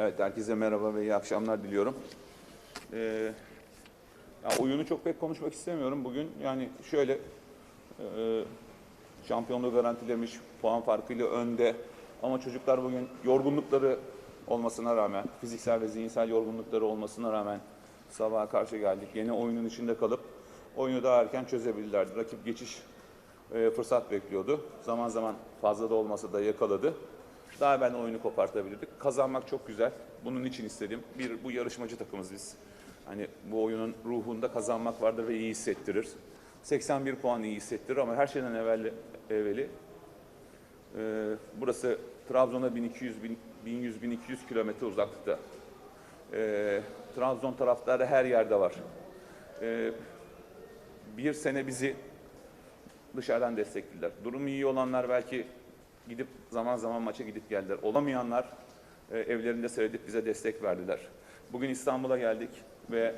Evet, herkese merhaba ve iyi akşamlar diliyorum. Ee, ya oyunu çok pek konuşmak istemiyorum bugün. Yani şöyle, e, şampiyonluğu garantilemiş, puan farkıyla önde. Ama çocuklar bugün yorgunlukları olmasına rağmen, fiziksel ve zihinsel yorgunlukları olmasına rağmen sabaha karşı geldik. Yine oyunun içinde kalıp oyunu daha erken çözebilirlerdi. Rakip geçiş e, fırsat bekliyordu. Zaman zaman fazla da olmasa da yakaladı. Daha ben oyunu kopartabilirdik. Kazanmak çok güzel. Bunun için istedim. Bir, bu yarışmacı takımız biz. Hani bu oyunun ruhunda kazanmak vardır ve iyi hissettirir. 81 puan iyi hissettirir ama her şeyden evvel, evveli e, burası Trabzon'a 1200, 1000 1100, 1200 kilometre uzaklıkta. E, Trabzon taraftarı her yerde var. E, bir sene bizi dışarıdan desteklediler. Durumu iyi olanlar belki gidip zaman zaman maça gidip geldiler. Olamayanlar e, evlerinde seyredip bize destek verdiler. Bugün İstanbul'a geldik ve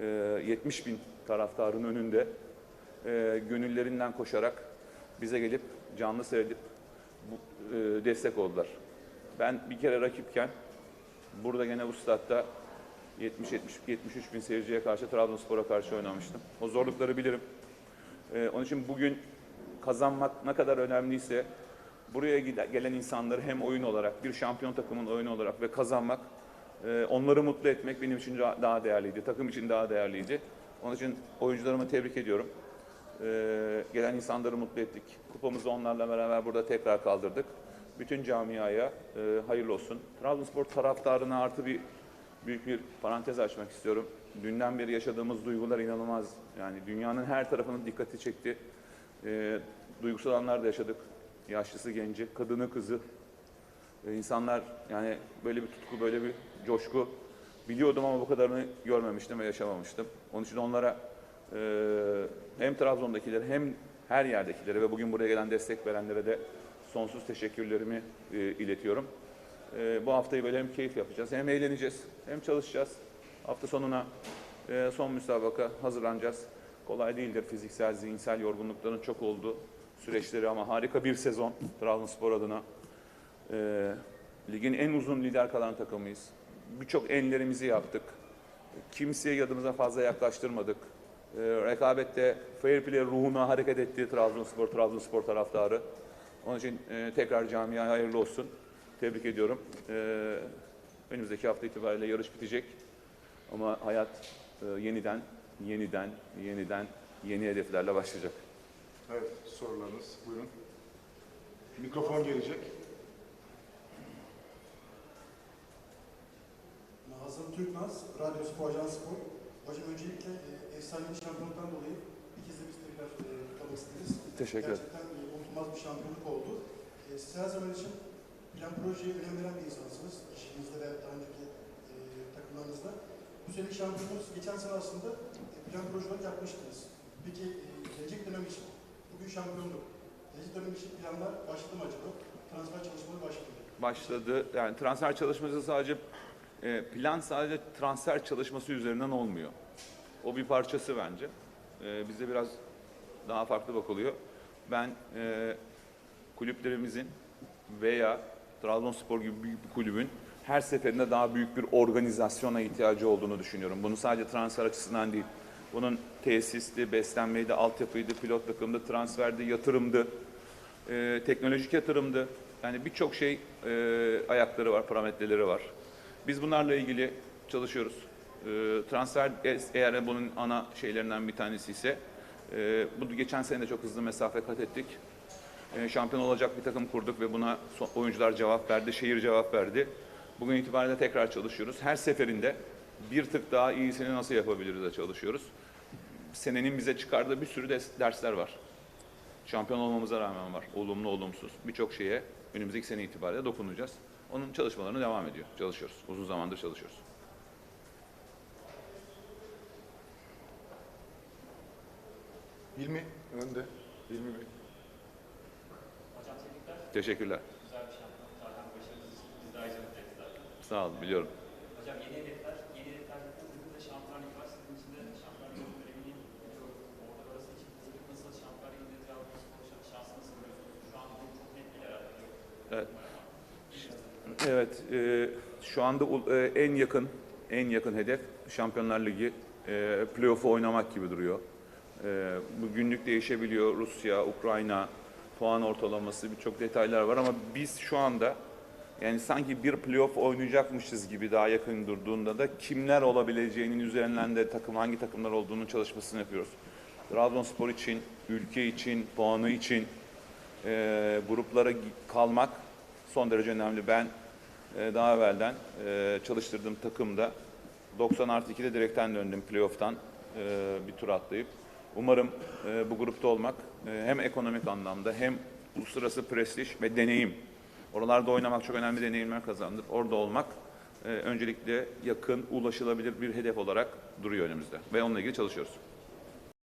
e, 70 bin taraftarın önünde e, gönüllerinden koşarak bize gelip canlı seyredip bu, e, destek oldular. Ben bir kere rakipken burada gene bu statta 70 70 73 bin seyirciye karşı Trabzonspor'a karşı oynamıştım. O zorlukları bilirim. Ee, onun için bugün kazanmak ne kadar önemliyse buraya gelen insanları hem oyun olarak, bir şampiyon takımın oyunu olarak ve kazanmak, e, onları mutlu etmek benim için daha değerliydi. Takım için daha değerliydi. Onun için oyuncularımı tebrik ediyorum. Ee, gelen insanları mutlu ettik. Kupamızı onlarla beraber burada tekrar kaldırdık. Bütün camiaya e, hayırlı olsun. Trabzonspor taraftarına artı bir büyük bir parantez açmak istiyorum. Dünden beri yaşadığımız duygular inanılmaz. Yani dünyanın her tarafının dikkati çekti. Ee, duygusal anlar da yaşadık. Yaşlısı, genci, kadını, kızı. Ee, insanlar yani böyle bir tutku, böyle bir coşku biliyordum ama bu kadarını görmemiştim ve yaşamamıştım. Onun için onlara e, hem Trabzon'dakilere hem her yerdekilere ve bugün buraya gelen destek verenlere de sonsuz teşekkürlerimi e, iletiyorum. Ee, bu haftayı böyle hem keyif yapacağız, hem eğleneceğiz, hem çalışacağız. Hafta sonuna e, son müsabaka hazırlanacağız. Kolay değildir fiziksel, zihinsel yorgunlukların çok olduğu süreçleri ama harika bir sezon Trabzonspor adına. Ee, ligin en uzun lider kalan takımıyız. Birçok enlerimizi yaptık. Kimseyi yadımıza fazla yaklaştırmadık. Ee, rekabette fair play ruhuna hareket etti Trabzonspor, Trabzonspor taraftarı. Onun için e, tekrar camiaya hayırlı olsun. Tebrik ediyorum. Ee, önümüzdeki hafta itibariyle yarış bitecek. Ama hayat e, yeniden, yeniden, yeniden yeni hedeflerle başlayacak. Evet, sorularınız buyurun. Mikrofon gelecek. Nazım Türknaz, Radyo Spor, Ajan Spor. Hocam öncelikle e, efsanevi şampiyonluktan dolayı bir kez de biz tekrar e, kutlamak isteriz. Teşekkür ederim. Gerçekten e, unutulmaz bir şampiyonluk oldu. E, siz her zaman için plan projeye önem veren bir insansınız. İşinizde ve daha önceki e, takımlarınızda. Bu sene şampiyonluğunuz geçen sene aslında e, plan projeleri yapmıştınız. Peki e, gelecek dönem için, bugün şampiyonluk, dönem için planlar başladı mı acaba? Transfer çalışmaları başladı. mı? başladı. Yani transfer çalışması sadece e, plan sadece transfer çalışması üzerinden olmuyor. O bir parçası bence. E, bizde biraz daha farklı bakılıyor. Ben e, kulüplerimizin veya Trabzonspor gibi büyük bir kulübün her seferinde daha büyük bir organizasyona ihtiyacı olduğunu düşünüyorum. Bunu sadece transfer açısından değil. Bunun tesisti, beslenmeydi, altyapıydı, pilot takımdı, transferdi, yatırımdı, e, teknolojik yatırımdı. Yani birçok şey e, ayakları var, parametreleri var. Biz bunlarla ilgili çalışıyoruz. E, transfer eğer bunun ana şeylerinden bir tanesi ise e, bu geçen sene de çok hızlı mesafe kat ettik. E, şampiyon olacak bir takım kurduk ve buna oyuncular cevap verdi, şehir cevap verdi. Bugün itibariyle tekrar çalışıyoruz. Her seferinde bir tık daha iyisini nasıl yapabiliriz de çalışıyoruz. Senenin bize çıkardığı bir sürü dersler var. Şampiyon olmamıza rağmen var. Olumlu, olumsuz. Birçok şeye önümüzdeki sene itibariyle dokunacağız. Onun çalışmalarını devam ediyor. Çalışıyoruz. Uzun zamandır çalışıyoruz. Hilmi önde. Hilmi Bey. Teşekkürler. Güzel bir şampiyonluk zaten başarınız için biz de ayrıca mutluyuz zaten. Sağ olun, biliyorum. Hocam yeni hedefler, yeni hedefler dediğimizde de şampiyonluk var. Sizin için de şampiyonluk önemli. Orada orası için hazırlık nasıl, şampiyonluk yine Trabzonspor şansı nasıl görüyorsunuz? Şu an bu çok net bir herhalde. Evet. Evet, e, Şu anda e, en yakın en yakın hedef Şampiyonlar Ligi e, playoff'u oynamak gibi duruyor. E, bu günlük değişebiliyor. Rusya, Ukrayna, puan ortalaması birçok detaylar var ama biz şu anda yani sanki bir playoff oynayacakmışız gibi daha yakın durduğunda da kimler olabileceğinin üzerinden de takım hangi takımlar olduğunun çalışmasını yapıyoruz. Trabzonspor için, ülke için, puanı için e, gruplara kalmak son derece önemli. Ben e, daha evvelden e, çalıştırdığım takımda 90 artı 2'de direkten döndüm playoff'tan e, bir tur atlayıp. Umarım e, bu grupta olmak e, hem ekonomik anlamda hem uluslararası prestij ve deneyim. Oralarda oynamak çok önemli deneyimler kazandır. Orada olmak e, öncelikle yakın, ulaşılabilir bir hedef olarak duruyor önümüzde ve onunla ilgili çalışıyoruz.